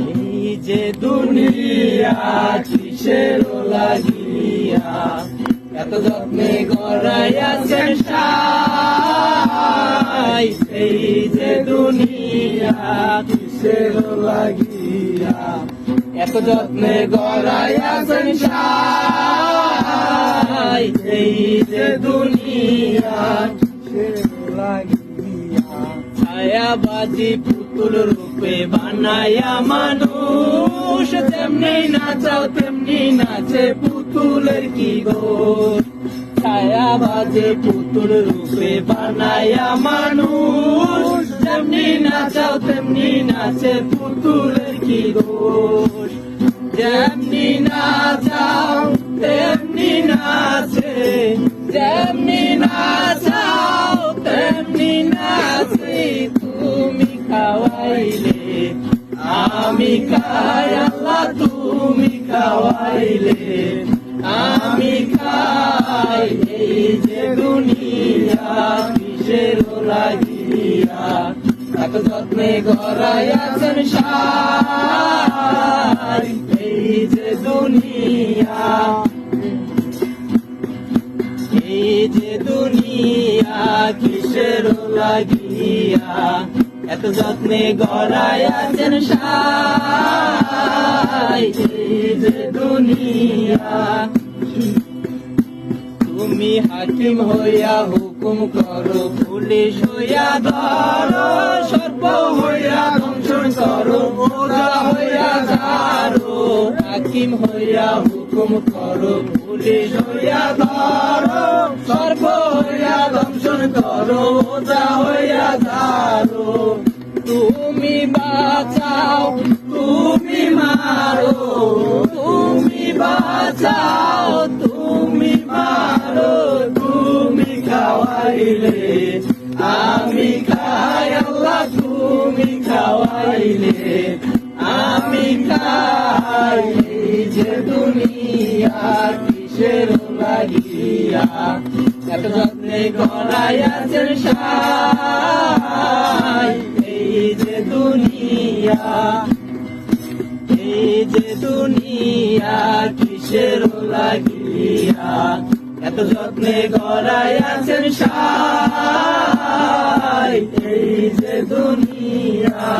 এই যে দুনিয়া কিসের লাগিয়া এত যত্নে গড়াইয়াছেন সাই, এই যে দুনিয়া কিসের লাগিয়া এত যত্নে গড়াইয়াছেন সাই, এই যে দুনিয়া ছায়াবাজি পুতুল রূপে বানায়া মানুষ তেমনি নাচাও, তেমনি নাচে পুতুলের কি দোষ? ছায়াবাজে পুতুল রূপে বানায়া মানুষ নাচাও, তেমনি নাচে পুতুলের কি যেমনি নাচাও, তেমনি নাচে, যেমনি খাওয়াইলে, আমি খাই আল্লাহ, তুমি খাওয়াইলে। আমি খাই এই যে দুনিয়া, কিসের লাগিয়া এত যত্নে গড়াইয়াছেন সার, এই যে দুনিয়া। এই যে দুনিয়া, কিসের লাগিয়া এত যত্নে গড়াইয়াছেন সাই এই যে দুনিয়া। তুমি হাকিম হইয়া হুকুম করো, পুলিশ হইয়া ধরো সর্ব হইয়া ধ্বংসন করো, ওজা হইয়া ধারো হাকিম হইয়া হুকুম করো, পুলিশ হইয়া ধরো সর্ব হইয়া ধ্বংসন করো হইয়া ধারো তুমি বাঁচাও, তুমি মারো। তুমি বাঁচাও, তুমি মারো। তুমি খাওয়াইলে, আমি খাই আল্লাহ, তুমি খাওয়াইলে, আমি খাই যে দুনিয়া কিসের লাগিয়া এত যত্নে গড়াইয়াছেন সাই এই যে দুনিয়া এই লাগিয়া এত যত্নে গড়াইয়াছেন যে দুনিয়া